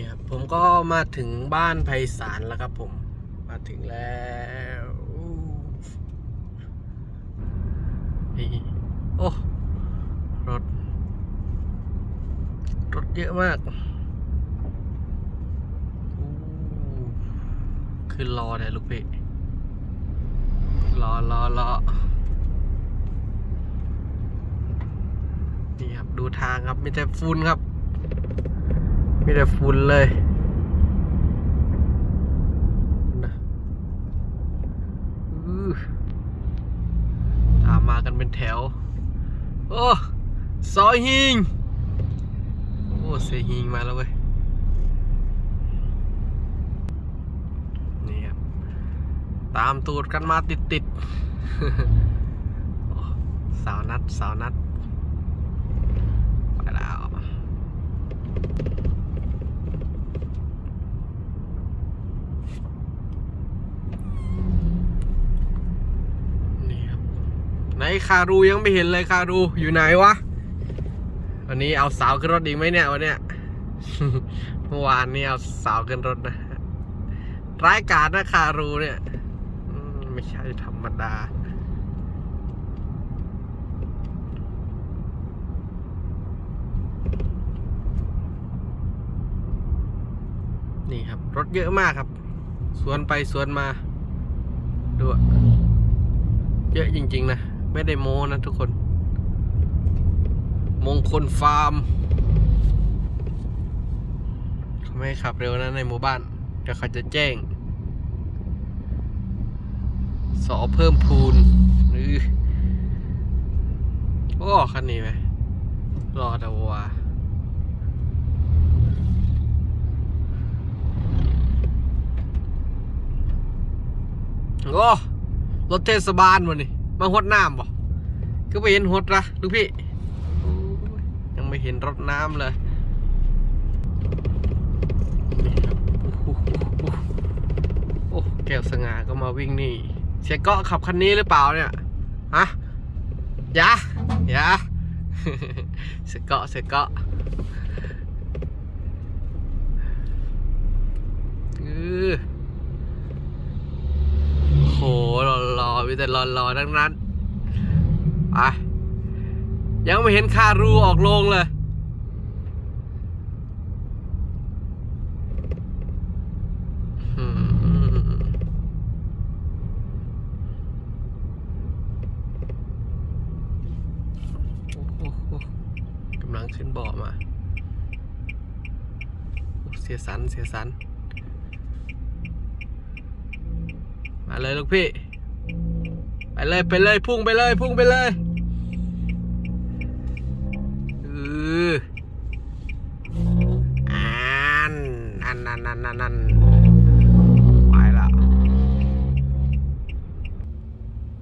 นี่ครับ ผมก็มาถึงบ้านไพศาลแล้วครับผม มาถึงแล้วโอ้ รถ รถเยอะมากอู้ขึ้นรอเลยลูกพี่รอรอรอนี่ครับ ดูทางครับไม่แต่ฝุ่นครับ มีแต่ฝุ่นเลยนะตามมากันเป็นแถว โอ้ซอยฮิง โอ้เซฮิงมาแล้วเว้ย นี่ครับ ตามตูดกันมาติดติดๆสาวนัดสาวนัด ไปแล้ว นี่ครับไหน คารูยังไม่เห็นเลยคารูอยู่ไหนวะวันนี้เอาสาวขึ้นรถอีไหมเนี่ยวันเนี้ยเมื่อวานนี้เอาสาวขึ้นรถนะร้ายกาจนะคารูเนี่ยไม่ใช่ธรรมดานี่ครับ รถเยอะมากครับ สวนไปสวนมาดูอะเยอะจริง ๆ นะ ไม่ได้โม้นะทุกคน มงคลฟาร์มเขาไม่ให้ขับเร็วนะในหมู่บ้านเดี๋ยวเขาจะแจ้ง สอเพิ่มพูนหรือโอ้คันนี้ไหมรอดาวาโอ้รถเทศบาลวันนี้ มาหดน้ำบ่ก็ไปเห็นหดละลูกพี่โอ้ยยังไม่เห็นรถน้ำเลยนี่ครับโอ้โหโอ้แก้วสง่าก็มาวิ่งนี่ เสียเกาะขับคันนี้หรือเปล่าเนี่ย ฮะอยาอยาเสียเกาะเสียเกาะเออโหรอรอ มีแต่รอรอทั้งนั้นไปยังไม่เห็นคารูออกโรงเลยกำลังขึ้นเบาะมา เสียสัน เสียสัน มาเลยลูกพี่ ไปเลยไปเลยพุ่งไปเลยพุ่งไปเลยเอออันอันนันนันนันนันไปละ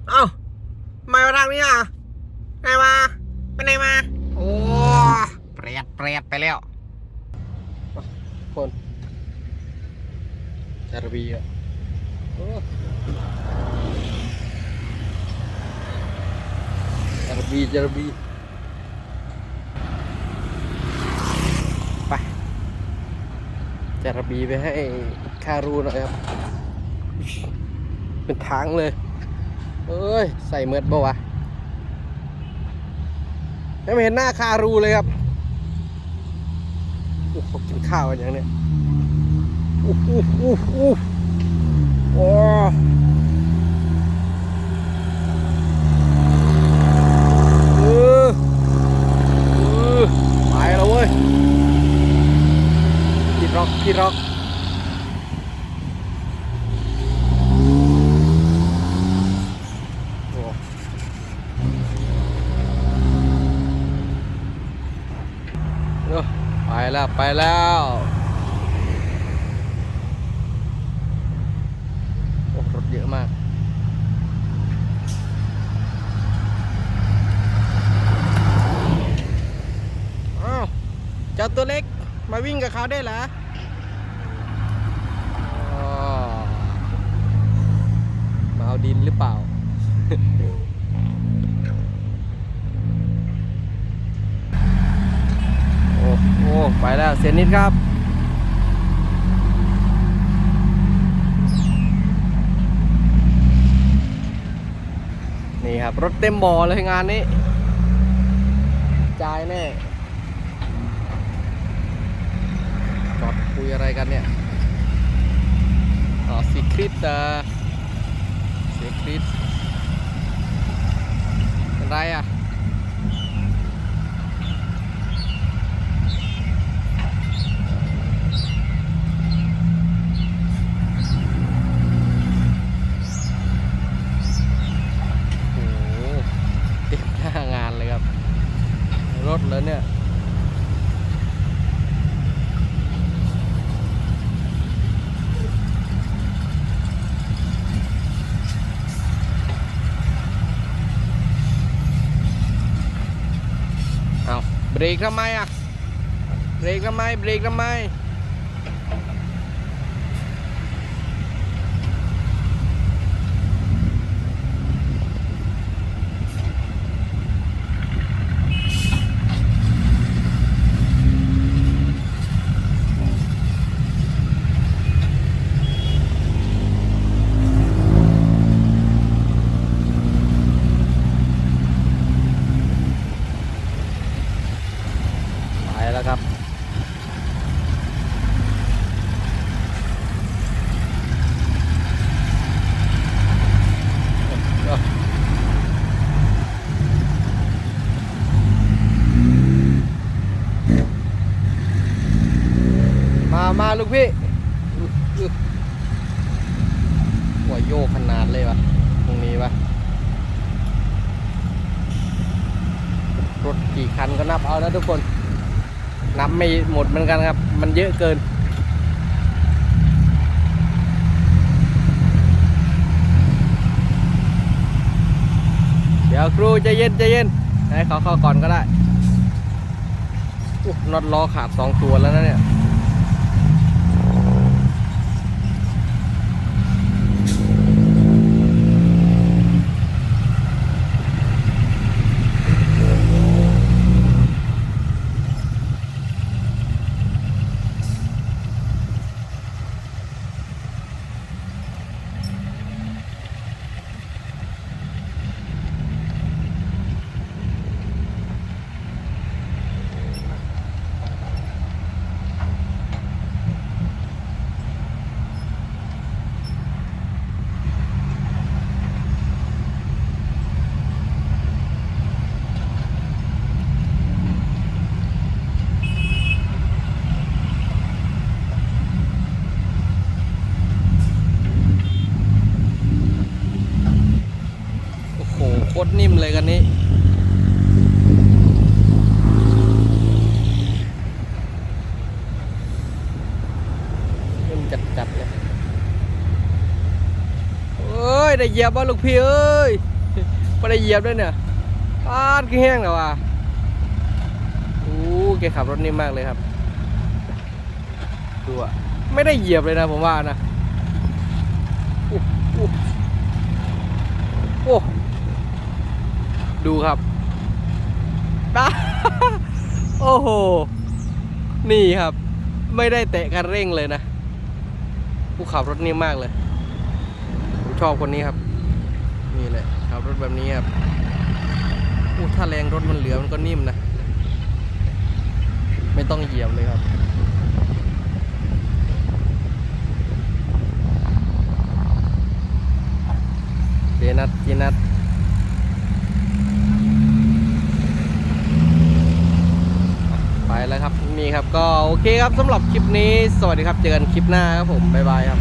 เอ้ามาทางนี้อะไงมาไปไหนมาโอ้เปรียดเปรียดไปแล้วคนจารบีอะโอ้ จารบีจารบีไปจารบีไปให้คารูหน่อยครับ เป็นทางเลยเอ้ย ใส่เมือดบ่วะยังไม่เห็นหน้าคารูเลยครับโอ้โหกินข้าวกันอย่างเนี้ยโอ้โหโอ้โหโอ้อเออไปแล้วเว้ย พี่ร็อกพี่ร็อกโอ้เออไป แล้วไปแล้วโอ้รถเยอะมากอ้าวเจ้าตัวเล็กมาวิ่งกับเขาได้เหรออ๋อมาเอาดินหรือเปล่า โอ้ไปแล้วเสียนิดครับนี่ครับ รถเต็มบ่อเลยงานนี้จายแน่จอดคุยอะไรกันเนี่ยอ๋อสีคริปตาสีคริปเป็นไรอะ ถแล้วเนี่ยเอาเบรกทำไมอะเบรกทำไมเบรกทำไม แล้วครับ มา มาลูกพี่อึ๊ะอึ๊ะหัวโยกขนาดเลยวะตรงนี้วะรถกี่คันก็นับเอานะทุกคน นับไม่หมดเหมือนกันครับ มันเยอะเกิน เดี๋ยวครูใจเย็นใจเย็นให้เขาเข้าก่อนก็ได้น็อตล้อขาดสองตัวแล้วนะเนี่ย นิ่มเลยกันนี้นิ่มจัดๆเลยเอ้ย ได้เหยียบบ่ลูกพี่เอ้ยไม่ได้เหยียบด้วยเนี่ยปาดขี้แห้งแล้วว่ะโอ้แกขับรถนิ่มมากเลยครับดูอะไม่ได้เหยียบเลยนะผมว่านะอู้อู้โอ้ ดูครับตาโอ้โห นี่ครับ ไม่ได้เตะกันเร่งเลยนะ ผู้ขับรถนิ่มมากเลย ผมชอบคนนี้ครับ นี่แหละขับรถแบบนี้ครับอู้ถ้าแรงรถมันเหลือมันก็นิ่มนะ ไม่ต้องเหยียบเลยครับเจนัทเจนัทไปแล้วครับ นี่ครับ ก็โอเคครับสำหรับคลิปนี้ สวัสดีครับ เจอกันคลิปหน้าครับผม บ๊ายบายครับ